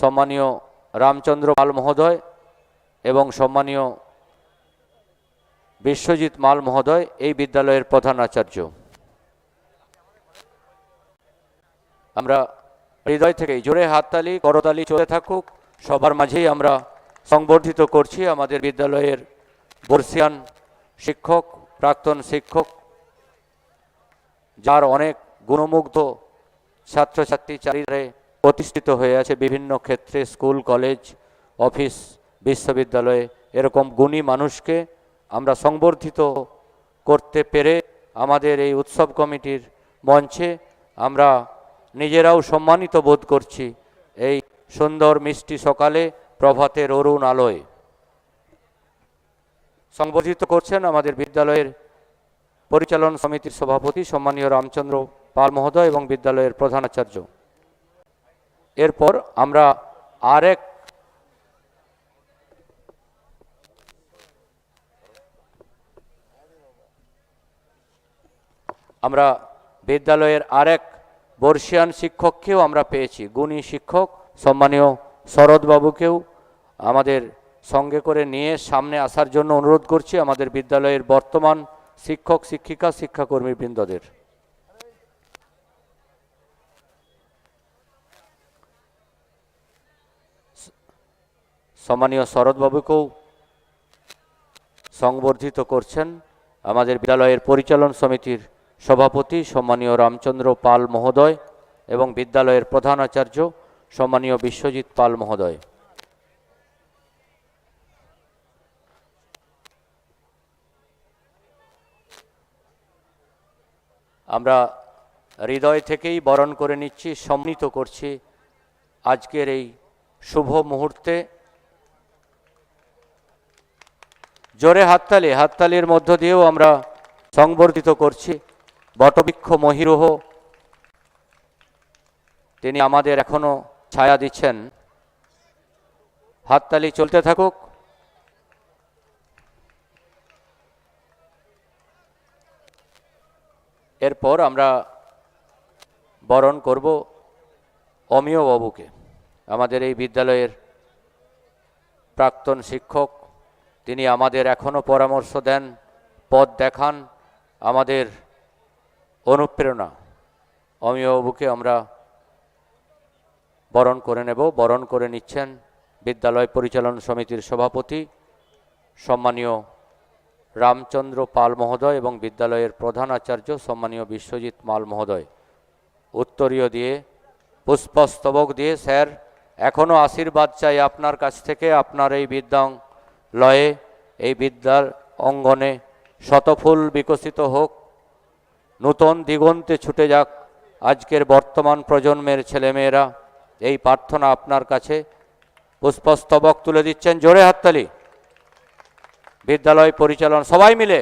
সম্মানীয় রামচন্দ্র পাল মহোদয় এবং সম্মানীয় বিশ্বজিৎ মাল মহোদয়, এই বিদ্যালয়ের প্রধান আচার্য। আমরা হৃদয় থেকে জোরে হাততালি, করতালি চলে থাকুক। সবার মাঝেই আমরা সংবর্ধিত করছি আমাদের বিদ্যালয়ের বর্ষিয়ান শিক্ষক, প্রাক্তন শিক্ষক, যার অনেক গুণমুগ্ধ ছাত্রছাত্রী চারিদারে প্রতিষ্ঠিত হয়ে আছে বিভিন্ন ক্ষেত্রে, স্কুল, কলেজ, অফিস, বিশ্ববিদ্যালয়ে। এরকম গুণী মানুষকে আমরা সংবর্ধিত করতে পেরে আমাদের এই উৎসব কমিটির মঞ্চে আমরা নিজেরাও সম্মানিত বোধ করছি এই সুন্দর মিষ্টি সকালে প্রভাতের অরুণ আলোয়। সংবর্ধিত করছেন আমাদের বিদ্যালয়ের পরিচালন সমিতির সভাপতি সম্মানীয় রামচন্দ্র পাল মহোদয় এবং বিদ্যালয়ের প্রধানাচার্য এরপর আমরা আরেক আমরা বিদ্যালয়ের আরেক বর্ষিয়ান শিক্ষককেও আমরা পেয়েছি। গুণী শিক্ষক, সম্মানীয় শরৎবাবুকেও আমাদের সঙ্গে করে নিয়ে সামনে আসার জন্য অনুরোধ করছি আমাদের বিদ্যালয়ের বর্তমান শিক্ষক, শিক্ষিকা শিক্ষাকর্মী বৃন্দদের সম্মানীয় শরৎবাবুকেও সংবর্ধিত করছেন আমাদের বিদ্যালয়ের পরিচালন সমিতির সভাপতি সম্মানীয় রামচন্দ্র পাল মহোদয় এবং বিদ্যালয়ের প্রধান আচার্য সম্মানীয় বিশ্বজিৎ পাল মহোদয়। আমরা হৃদয় থেকেই বরণ করে নিচ্ছি সম্মিলিত করছি আজকের এই শুভ মুহূর্তে। জোরে হাততালি, হাততালির মধ্য দিয়েও আমরা সংবর্ধিত করছি। বটবৃক্ষ মহিরোহ, তিনি আমাদের এখনও ছায়া দিচ্ছেন। হাততালি চলতে থাকুক। এরপর আমরা বরণ করব অমিয় বাবুকে আমাদের এই বিদ্যালয়ের প্রাক্তন শিক্ষক। তিনি আমাদের এখনও পরামর্শ দেন, পথ দেখান, আমাদের অনুপ্রেরণা। অমিয় বাবুকে আমরা বরণ করে নেব। বরণ করে নিচ্ছেন বিদ্যালয় পরিচালন সমিতির সভাপতি সম্মানীয় রামচন্দ্র পাল মহোদয় এবং বিদ্যালয়ের প্রধান আচার্য সম্মানীয় বিশ্বজিৎ মাল মহোদয়। উত্তরীয় দিয়ে, পুষ্পস্তবক দিয়ে, স্যার এখনও আশীর্বাদ চাই আপনার কাছ থেকে, আপনার এই বিদ্যাং লয়ে এই বিদ্যার অঙ্গনে শতফুল বিকশিত হোক। নূতন দিগন্তে ছুটে যাক আজকের বর্তমান প্রজন্মের ছেলেমেয়েরা। এই প্রার্থনা আপনার কাছে। পুষ্পস্তবক তুলে দিচ্ছেন জোরে হাততালি। বিদ্যালয় পরিচালন সবাই মিলে।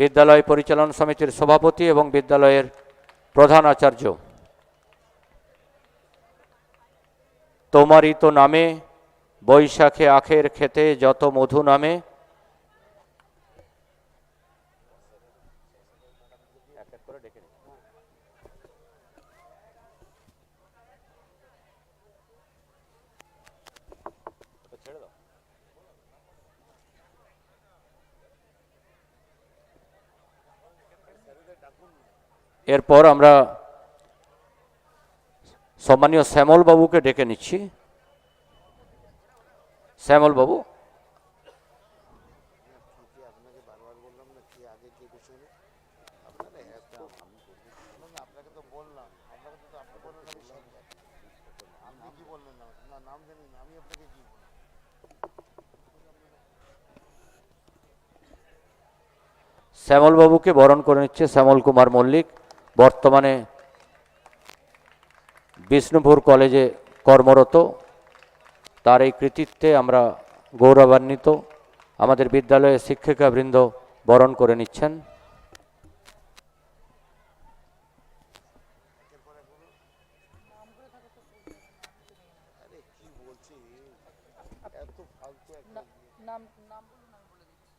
বিদ্যালয় পরিচালন সমিতির সভাপতি এবং বিদ্যালয়ের প্রধান আচার্য। তোমারই তো নামে বৈশাখে আখের খেতে যত মধু নামে এরপর আমরা সম্মানীয় শ্যামল বাবুকে ডেকে নিচ্ছি। শ্যামল বাবু? শ্যামল বাবুকে বরণ করে নিচ্ছে শ্যামল কুমার মল্লিক। বর্তমানে বিষ্ণুপুর কলেজে কর্মরত। তার এই কৃতিত্বে আমরা গৌরবান্বিত। আমাদের বিদ্যালয়ের শিক্ষিকাবৃন্দ বরণ করে নিচ্ছেন নাম নাম বলুন আমি বলে দিচ্ছি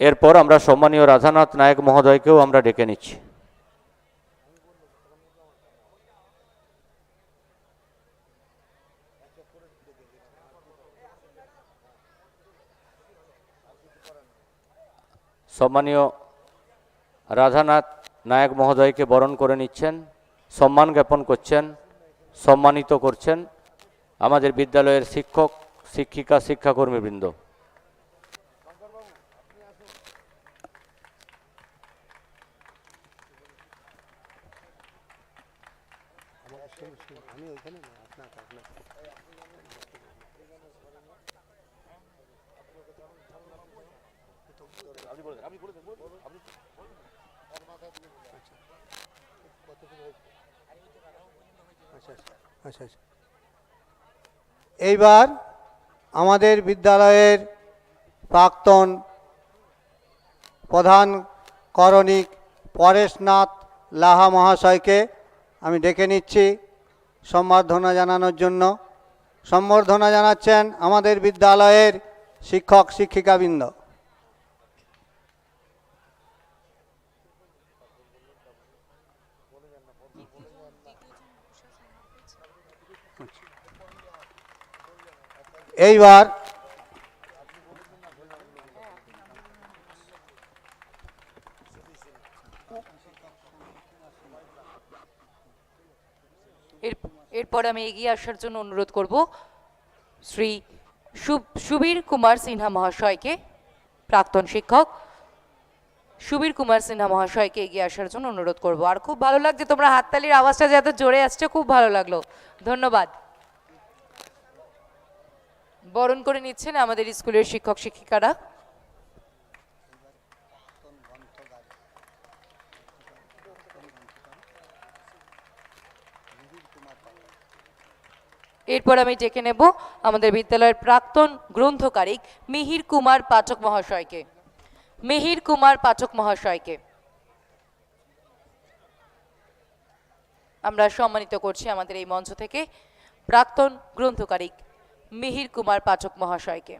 এরপর আমরা সম্মানীয় রাধানাথ নায়ক মহোদয়কেও আমরা ডেকে নিচ্ছি। সম্মানীয় রাধানাথ নায়ক মহোদয়কে বরণ করে নিচ্ছেন, সম্মান জ্ঞাপন করছেন, সম্মানিত করছেন আমাদের বিদ্যালয়ের শিক্ষক, শিক্ষিকা, শিক্ষাকর্মীবৃন্দ। এইবার আমাদের বিদ্যালয়ের প্রাক্তন প্রধান করণিক পরেশনাথ লাহা মহাশয়কে আমি ডেকে নিচ্ছি সম্বর্ধনা জানানোর জন্য। সম্বর্ধনা জানাচ্ছেন আমাদের বিদ্যালয়ের শিক্ষক শিক্ষিকাবৃন্দ এইবার এর এরপর আমি এগিয়ে আসার জন্য অনুরোধ করব শ্রী সুবীর কুমার সিনহা মহাশয়কে, প্রাক্তন শিক্ষক সুবীর কুমার সিনহা মহাশয়কে এগিয়ে আসার জন্য অনুরোধ করব। আর খুব ভালো লাগছে তোমরা হাততালির আওয়াজটা যাতে জোরে আসছে, খুব ভালো লাগল। ধন্যবাদ। বরণ করে নিচ্ছেন আমাদের স্কুলের শিক্ষক, শিক্ষিকারা। এরপর আমি ডেকে নেব আমাদের বিদ্যালয়ের প্রাক্তন গ্রন্থকারিক মিহির কুমার পাঠক মহাশয়কে। মিহির কুমার পাঠক মহাশয়কে। আমরা সম্মানিত করছি আমাদের এই মঞ্চ থেকে প্রাক্তন গ্রন্থকারিক মিহির কুমার পাঠক মহাশয়কে।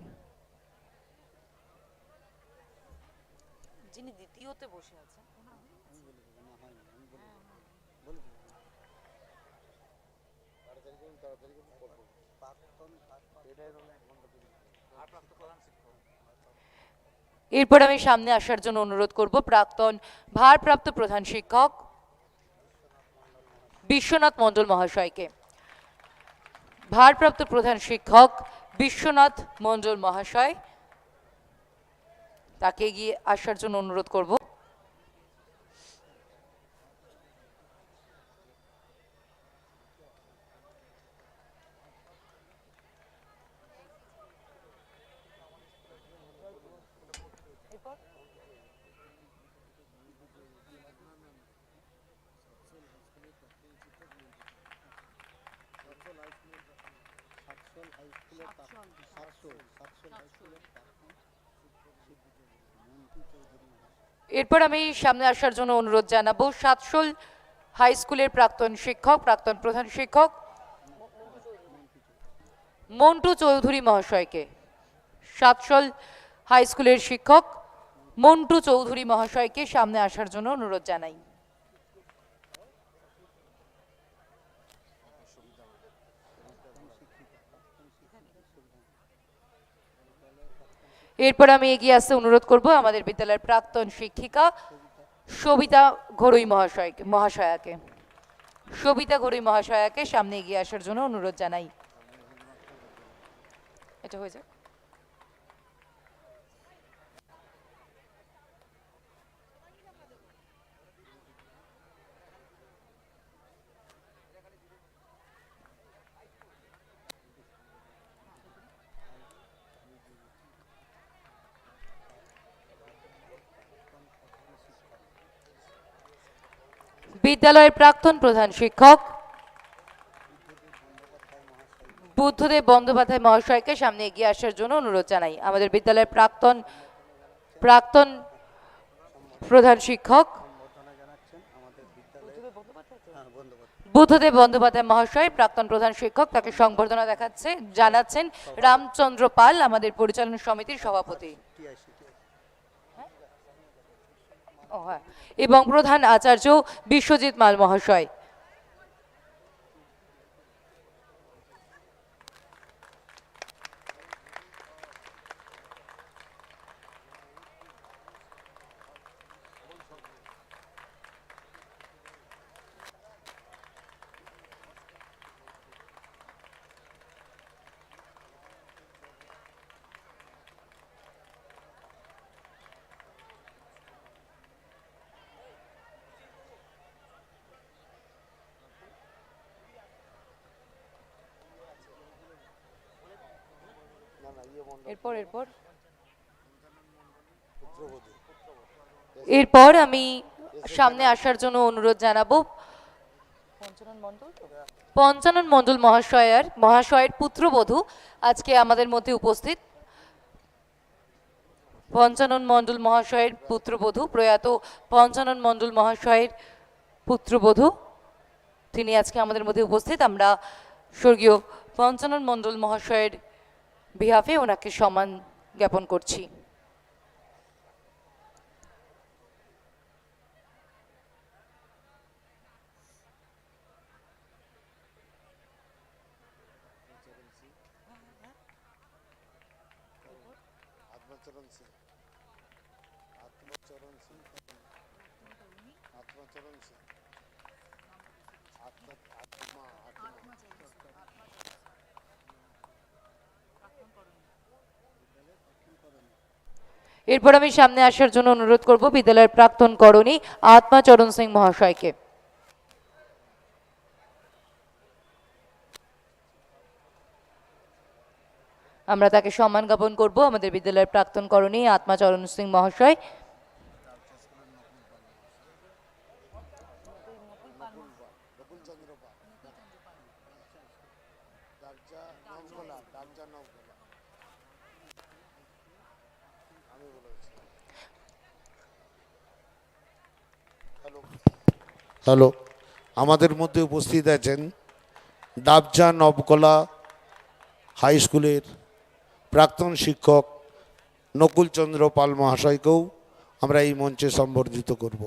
যিনি দ্বিতীয়তে বসে আছেন এরপর আমি সামনে আসার জন্য অনুরোধ করব প্রাক্তন ভারপ্রাপ্ত প্রধান শিক্ষক বিশ্বনাথ মণ্ডল মহাশয়কে। ভারপ্রাপ্ত প্রধান শিক্ষক বিশ্বনাথ মণ্ডল মহাশয় তাকে গিয়ে আসার জন্য অনুরোধ করব। এরপর আমি সামনে আসার জন্য অনুরোধ জানাব, সাতশোল হাই স্কুলের প্রাক্তন শিক্ষক, প্রাক্তন প্রধান শিক্ষক, মন্টু চৌধুরী মহাশয়কে। সাতশোল হাই স্কুলের শিক্ষক, মন্টু চৌধুরী মহাশয়কে সামনে আসার জন্য অনুরোধ জানাই। এরপর আমি এগিয়ে আসতে অনুরোধ করব আমাদের বিদ্যালয়ের প্রাক্তন শিক্ষিকা সবিতা ঘরুই মহাশয়কে মহাশয়াকে। সবিতা ঘরুই মহাশয়াকে সামনে এগিয়ে আসার জন্য অনুরোধ জানাই। এটা হয়ে যাক। বিদ্যালয়ের প্রাক্তন প্রধান শিক্ষক, বুদ্ধদেব বন্দ্যোপাধ্যায় মহাশয়কে সামনে এগিয়ে আসার জন্য অনুরোধ জানাই। আমাদের বিদ্যালয়ের প্রাক্তন প্রাক্তন প্রধান শিক্ষক, বুদ্ধদেব বন্দ্যোপাধ্যায় মহাশয়, প্রাক্তন প্রধান শিক্ষক, তাকে সংবর্ধনা দেখাচ্ছে, জানাচ্ছেন রামচন্দ্র পাল, আমাদের পরিচালনা সমিতির সভাপতি হ্যাঁ? ও হ্যাঁ এবং প্রধান আচার্য বিশ্বজিৎ মাল মহাশয়। এরপর এরপর? এরপর আমি সামনে আসার জন্য অনুরোধ জানাব। পঞ্চানন মণ্ডল? তো? মহাশয়ের মহাশয়ের পুত্রবধূ আজকে আমাদের মধ্যে উপস্থিত। পঞ্চানন মণ্ডল মহাশয়ের পুত্রবধূ প্রয়াত পঞ্চানন মণ্ডল মহাশয়ের পুত্রবধূ তিনি আজকে আমাদের মধ্যে উপস্থিত। আমরা স্বর্গীয় পঞ্চানন মণ্ডল মহাশয়ের বিহাফে ওনাকে সম্মান জ্ঞাপন করছি। এরপর আমি সামনে আসার জন্য অনুরোধ করব, বিদ্যালয়ের প্রাক্তন করণী আত্মাচরণ সিং মহাশয়কে। আমরা তাকে সম্মান জ্ঞাপন করব, আমাদের বিদ্যালয়ের প্রাক্তন করণী আত্মাচরণ সিং মহাশয় নকুল চন্দ্র পাল ডাকজা নবগোলা ডাকজা নবগোলা আমি বলেছি হ্যালো হ্যালো আমাদের মধ্যে উপস্থিত আছেন ডাবজা নবকলা হাই স্কুলের প্রাক্তন শিক্ষক নকুলচন্দ্র পাল মহাশয়কেও আমরা এই মঞ্চে সম্বর্ধিত করব।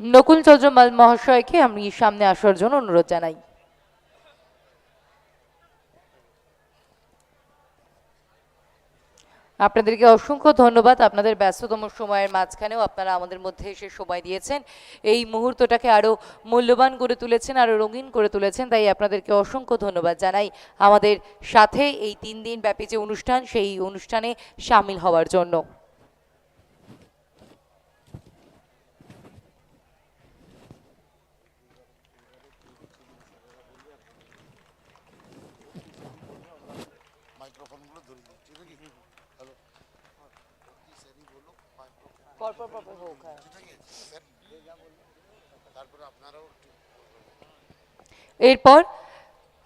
নকুলচন্দ্র পাল মহাশয়কে আমি সামনে আসার জন্য অনুরোধ জানাই। আপনাদেরকে অসংখ্য ধন্যবাদ। আপনাদের ব্যস্ততম সময়ের মাঝখানেও আপনারা আমাদের মধ্যে এসে সময় দিয়েছেন। এই মুহূর্তটাকে আরও মূল্যবান করে তুলেছেন আরও রঙিন করে তুলেছেন, তাই আপনাদেরকে অসংখ্য ধন্যবাদ জানাই। আমাদের সাথে এই তিন দিন ব্যাপী যে অনুষ্ঠান, সেই অনুষ্ঠানে সামিল হওয়ার জন্য মাইক্রোফোনগুলো ধরে দিচ্ছি নাকি হ্যালো স্যারই বলো তারপরে আপনারাও একটু এরপর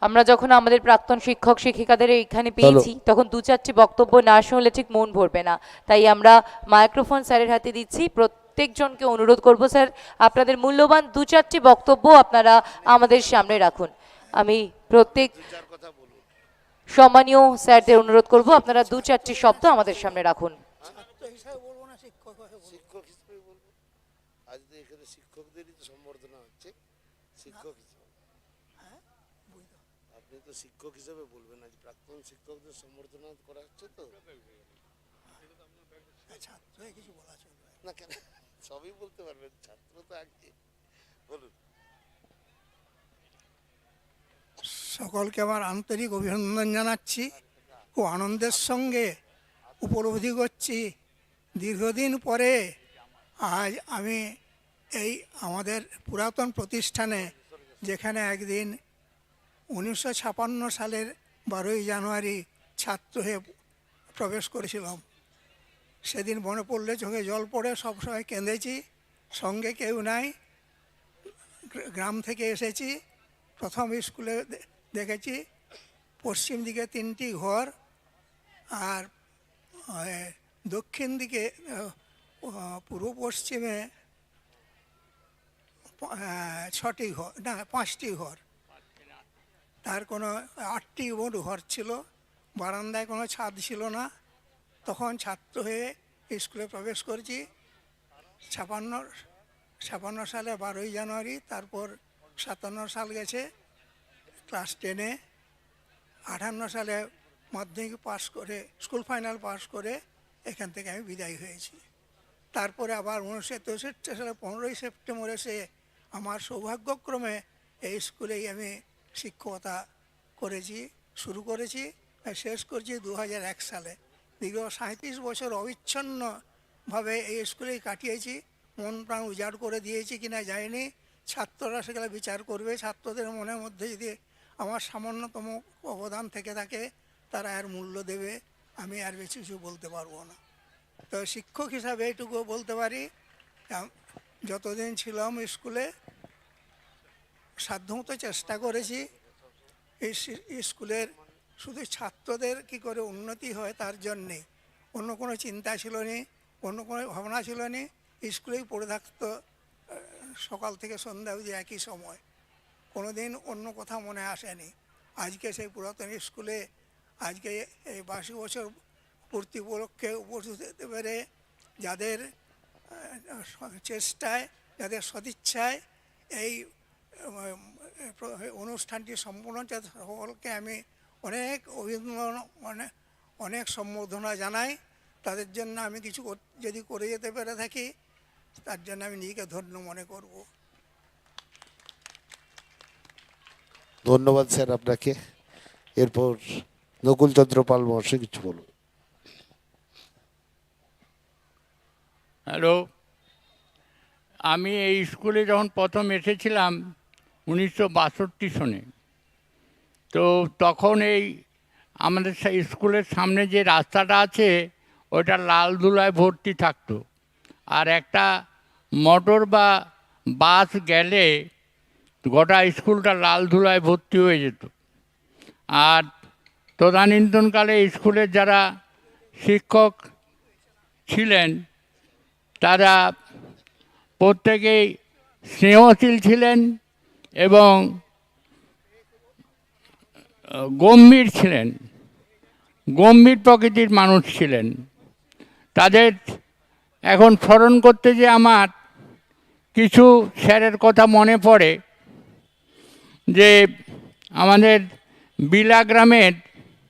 আমরা যখন আমাদের প্রাক্তন শিক্ষক শিক্ষিকাদের এইখানে পেয়েছি তখন দু চারটি বক্তব্য না শুনলে ঠিক মন ভরবে না। তাই আমরা মাইক্রোফোন স্যারের হাতে দিচ্ছি। প্রত্যেকজনকে অনুরোধ করব স্যার আপনাদের মূল্যবান দু চারটি বক্তব্য আপনারা আমাদের সামনে রাখুন। আমি প্রত্যেক সম্মানীয় স্যারদের অনুরোধ করব আপনারা দু চারটি শব্দ আমাদের সামনে রাখুন শিক্ষক হিসেবে বলব আজ তো এখানে শিক্ষকদেরই তো সম্বর্ধনা হচ্ছে শিক্ষক হিসেবে আপনি তো শিক্ষক হিসেবে বলবেন আজ প্রাক্তন শিক্ষকদের সম্বর্ধনা করা হচ্ছে তো? না। কেন? সবই বলতে পারবেন ছাত্র তো আগে। বলুন। সকলকে আমার আন্তরিক অভিনন্দন জানাচ্ছি খুব আনন্দের সঙ্গে উপলব্ধি করছি। দীর্ঘদিন পরে আজ আমি এই আমাদের পুরাতন প্রতিষ্ঠানে যেখানে একদিন উনিশশো সালের বারোই জানুয়ারি ছাত্র হয়ে প্রবেশ করেছিলাম। সেদিন মনে পড়লে চোখে জল পড়ে, সবসময় কেঁদেছি, সঙ্গে কেউ নাই। গ্রাম থেকে এসেছি, প্রথম স্কুলে দেখেছি, পশ্চিম দিকে তিনটি ঘর আর দক্ষিণ দিকে পূর্ব পশ্চিমে ছটি ঘর না, পাঁচটি ঘর। তার কোনো আটটি মোট ঘর ছিল, বারান্দায় কোনো ছাদ ছিল না। তখন ছাত্র হয়ে স্কুলে প্রবেশ করেছি। ছাপান্ন ছাপান্ন সালে বারোই জানুয়ারি, তারপর সাতান্ন সাল গেছে, ক্লাস টেনে। আটান্ন সালে মাধ্যমিক পাস করে, স্কুল ফাইনাল পাস করে এখান থেকে আমি বিদায় হয়েছি। তারপরে আবার উনিশশো তেষট্টি সালে পনেরোই সেপ্টেম্বর এসে আমার সৌভাগ্যক্রমে এই স্কুলেই আমি শিক্ষকতা করেছি, শুরু করেছি শেষ করছি দু সালে। দীর্ঘ সাঁত্রিশ বছর অবিচ্ছন্নভাবে এই স্কুলেই কাটিয়েছি, মন প্রাণ উজাড় করে দিয়েছি কিনা যায়নি ছাত্ররা সেগুলো বিচার করবে, ছাত্রদের মনের মধ্যে যদি আমার সামান্যতম অবদান থেকে থাকে, তারা এর মূল্য দেবে, আমি আর বেশি কিছু বলতে পারব না। তো শিক্ষক হিসাবে এইটুকু বলতে পারি যতদিন ছিলাম স্কুলে সাধ্যমতো চেষ্টা করেছি। এই স্কুলের শুধু ছাত্রদের কি করে উন্নতি হয় তার জন্যে। অন্য কোনো চিন্তা ছিল না, অন্য কোনো ভাবনা ছিল না স্কুলেই পড়ে থাকতো সকাল থেকে সন্ধ্যা অবধি একই সময়। কোনো দিন অন্য কথা মনে আসেনি আজকে সেই পুরাতন স্কুলে, আজকে এই বার্ষিক বছর পূর্তি উপলক্ষে উপস্থিত হতে পেরে যাদের চেষ্টায়, যাদের সদিচ্ছায় এই অনুষ্ঠানটি সম্পূর্ণ হচ্ছে সকলকে আমি অনেক অভিনন্দন অনেক অনেক সম্বোধনা জানাই। তাদের জন্য আমি কিছু যদি করে যেতে পেরে থাকি তার জন্য আমি নিজেকে ধন্য মনে করব। ধন্যবাদ স্যার আপনাকে। এরপর নকুলচন্দ্র পাল মহাশয় কিছু বলুন। হ্যালো আমি এই স্কুলে যখন প্রথম এসেছিলাম উনিশশো বাষট্টি সনে। তো তখন এই আমাদের স্কুলের সামনে যে রাস্তাটা আছে ওটা লাল ধুলায় ভর্তি থাকতো। আর একটা মোটর বা বাস গেলে গোটা স্কুলটা লাল ধুলায় ভর্তি হয়ে যেত। আর তদানীন্তনকালে স্কুলের যারা শিক্ষক ছিলেন, তারা প্রত্যেকেই স্নেহশীল ছিলেন এবং গম্ভীর ছিলেন। গম্ভীর প্রকৃতির মানুষ ছিলেন। তাদের এখন স্মরণ করতে যে আমার কিছু স্যারের কথা মনে পড়ে, যে আমাদের বিলা গ্রামের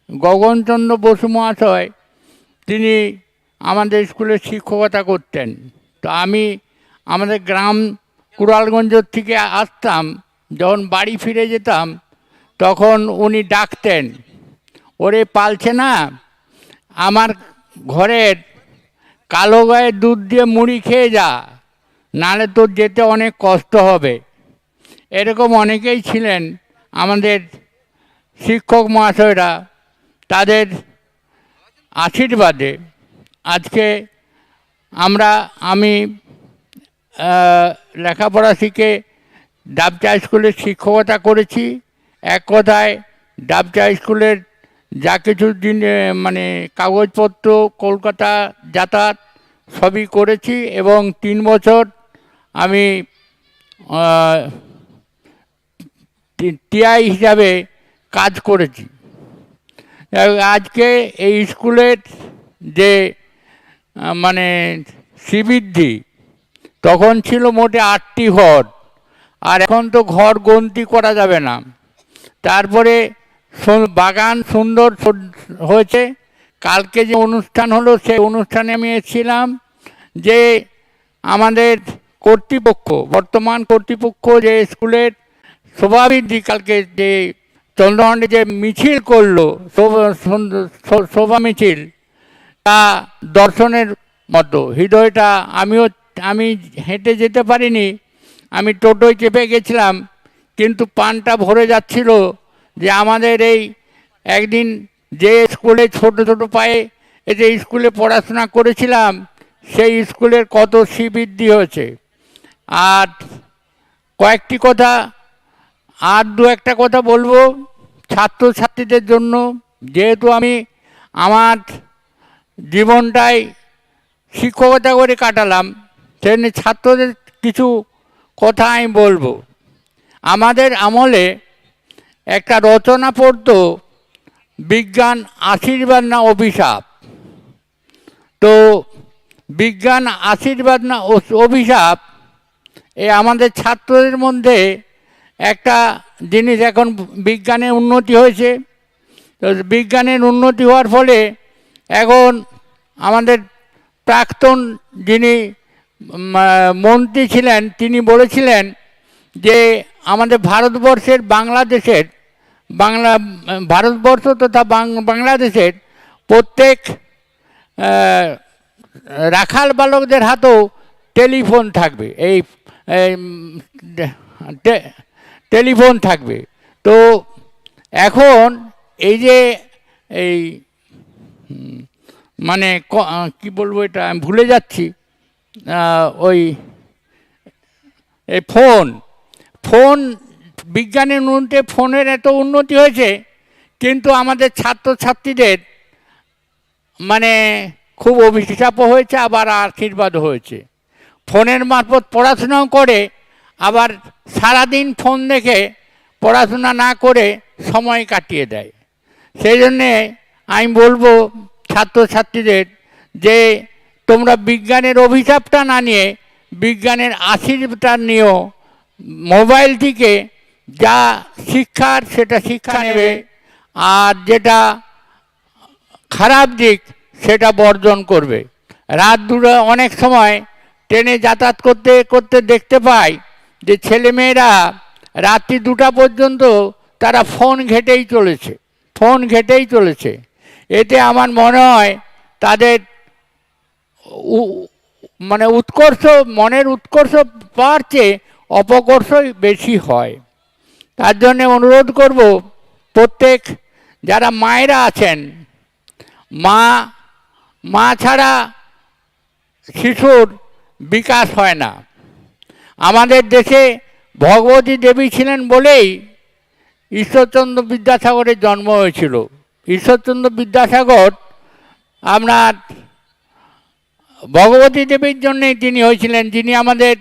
গগনচন্দ্র বসু মহাশয়, তিনি আমাদের স্কুলে শিক্ষকতা করতেন। তো আমি আমাদের গ্রাম কুড়ালগঞ্জ থেকে আসতাম যখন বাড়ি ফিরে যেতাম, তখন উনি ডাকতেন, ওরে পালছে না, আমার ঘরের কালো গায়ে দুধ দিয়ে মুড়ি খেয়ে যা, নাহলে তোর যেতে অনেক কষ্ট হবে। এরকম অনেকেই ছিলেন আমাদের শিক্ষক মহাশয়রা, তাদের আশীর্বাদে। আজকে আমরা, আমি লেখাপড়া শিখে ডাবচা স্কুলের শিক্ষকতা করেছি। এক কথায় ডাবচা স্কুলের যা কিছু দিন মানে কাগজপত্র, কলকাতা যাতায়াত সবই করেছি এবং তিন বছর আমি টিআই হিসাবে কাজ করেছি। আজকে এই স্কুলের যে মানে শ্রীবৃদ্ধি, তখন ছিল মোটে আটটি ঘর আর এখন তো ঘর গন্তি করা যাবে না। তারপরে বাগান সুন্দর হয়েছে। কালকে যে অনুষ্ঠান হলো, সেই অনুষ্ঠানে আমি এসেছিলাম যে আমাদের কর্তৃপক্ষ, বর্তমান কর্তৃপক্ষ যে স্কুলের শোভাবৃদ্ধি কালকে যে চন্দ্রমণ্ডে যে মিছিল করল শোভা মিছিল, তা দর্শনের মতো। হৃদয়টা আমিও, আমি হেঁটে যেতে পারিনি। আমি টোটোয় চেপে গেছিলাম, কিন্তু পানটা ভরে যাচ্ছিল যে আমাদের এই একদিন যে স্কুলে ছোট ছোট পায়ে এই যে স্কুলে পড়াশোনা করেছিলাম, সেই স্কুলের কত শ্রীবৃদ্ধি হয়েছে। আর কয়েকটি কথা, আর দু একটা কথা বলব ছাত্রছাত্রীদের জন্য। যেহেতু আমি আমার জীবনটাই শিক্ষকতা করে কাটালাম সেজন্য ছাত্রদের কিছু কথা আমি বলব। আমাদের আমলে একটা রচনা পড়তো বিজ্ঞান আশীর্বাদ না অভিশাপ। তো বিজ্ঞান আশীর্বাদ না অভিশাপ এ আমাদের ছাত্রদের মধ্যে একটা জিনিস এখন বিজ্ঞানের উন্নতি হয়েছে। তো বিজ্ঞানের উন্নতি হওয়ার ফলে এখন আমাদের প্রাক্তন যিনি মন্ত্রী ছিলেন, তিনি বলেছিলেন যে আমাদের ভারতবর্ষের বাংলাদেশের, বাংলা ভারতবর্ষ তথা বাংলাদেশের প্রত্যেক রাখাল বালকদের হাতেও টেলিফোন থাকবে, এই টেলিফোন থাকবে। তো এখন এই যে এই মানে ক- বলব এটা, আমি ভুলে যাচ্ছি। ওই এই ফোন ফোন, বিজ্ঞানের উন্নতি ফোনের এত উন্নতি হয়েছে, কিন্তু আমাদের ছাত্রছাত্রীদের মানে খুব অভিশাপও হয়েছে, আবার আশীর্বাদও হয়েছে। ফোনের মারফত পড়াশোনাও করে, আবার সারাদিন ফোন দেখে পড়াশোনা না করে সময় কাটিয়ে দেয়। সেই জন্যে আমি বলব ছাত্রছাত্রীদের যে তোমরা বিজ্ঞানের অভিশাপটা না নিয়ে, বিজ্ঞানের আশীর্বাদটা নিও মোবাইলটিকে যা শিক্ষার সেটা শিক্ষা নেবে আর যেটা খারাপ দিক সেটা বর্জন করবে। রাত দুটো অনেক সময় ট্রেনে যাতায়াত করতে করতে দেখতে পাই যে ছেলেমেয়েরা রাত্রি দুটা পর্যন্ত তারা ফোন ঘেটেই চলেছে, ফোন ঘেটেই চলেছে। এতে আমার মনে হয় তাদের মানে উৎকর্ষ, মনের উৎকর্ষ পাওয়ার চেয়ে অপকর্ষই বেশি হয়। তার জন্যে অনুরোধ করব, প্রত্যেক যারা মায়েরা আছেন, মা মা ছাড়া শিশুর বিকাশ হয় না। আমাদের দেশে ভগবতী দেবী ছিলেন বলেই ঈশ্বরচন্দ্র বিদ্যাসাগরের জন্ম হয়েছিল। ঈশ্বরচন্দ্র বিদ্যাসাগর, আপনার ভগবতী দেবীর জন্যই তিনি হয়েছিলেন, যিনি আমাদের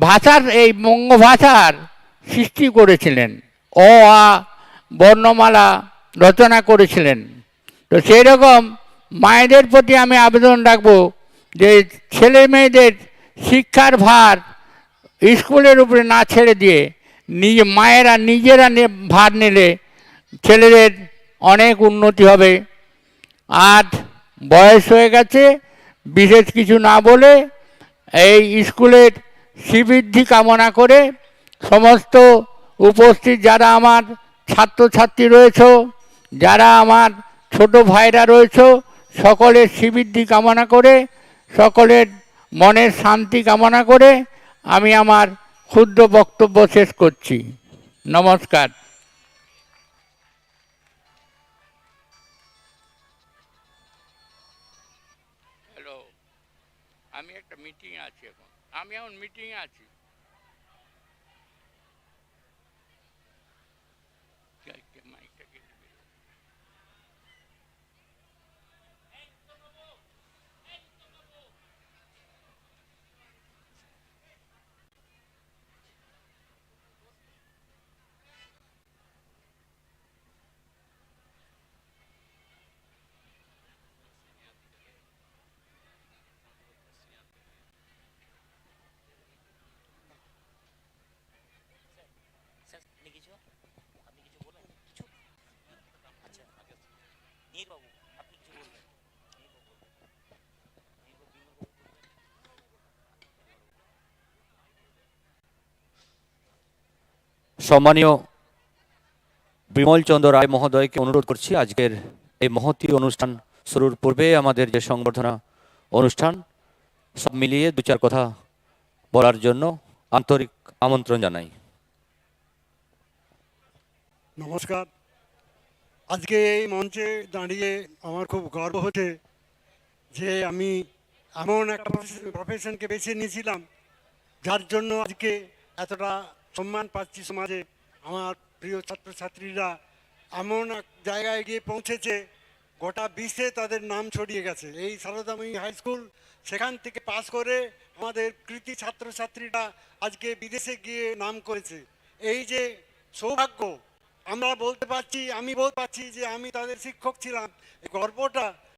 ভাষার, এই বঙ্গ ভাষার সৃষ্টি করেছিলেন। অ, আ, বর্ণমালা রচনা করেছিলেন। তো সেই রকম মায়েদের প্রতি আমি আবেদন রাখব যে ছেলে মেয়েদের শিক্ষার ভার স্কুলের উপরে না ছেড়ে দিয়ে নিজে মায়েরা নিজেরা ভার নিলে ছেলেদের অনেক উন্নতি হবে। আর বয়স হয়ে গেছে বিশেষ কিছু না বলে এই স্কুলের শ্রীবৃদ্ধি কামনা করে সমস্ত উপস্থিত যারা আমার ছাত্রছাত্রী রয়েছে, যারা আমার ছোট ভাইরা রয়েছে, সকলের শ্রীবৃদ্ধি কামনা করে, সকলের মনের শান্তি কামনা করে আমি আমার ক্ষুদ্র বক্তব্য শেষ করছি। নমস্কার। সম্মানীয় বিমল চন্দ্র রায় মহোদয়কে অনুরোধ করছি, আজকের এই মহতি অনুষ্ঠান শুরুর পূর্বে আমাদের যে সংবর্ধনা অনুষ্ঠান, সব মিলিয়ে দু চার কথা বলার জন্য আন্তরিক আমন্ত্রণ জানাই। নমস্কার। আজকে এই মঞ্চে দাঁড়িয়ে আমার খুব গর্ব হচ্ছে যে আমি এমন একটা প্রফেশনকে বেছে নিয়েছিলাম, যার জন্য আজকে এতটা সম্মান পাচ্ছি সমাজে। আমার প্রিয় ছাত্রছাত্রীরা এমন এক জায়গায় গিয়ে পৌঁছেছে, গোটা বিশ্বে তাদের নাম ছড়িয়ে গেছে। এই সারদাময়ী হাই স্কুল সেখান থেকে পাশ করে আমাদের কৃতি ছাত্রছাত্রীরা আজকে বিদেশে গিয়ে নাম করেছে। এই যে সৌভাগ্য, আমরা বলতে পারছি, আমি বলতে পারছি যে আমি তাদের শিক্ষক ছিলাম। গর্বটা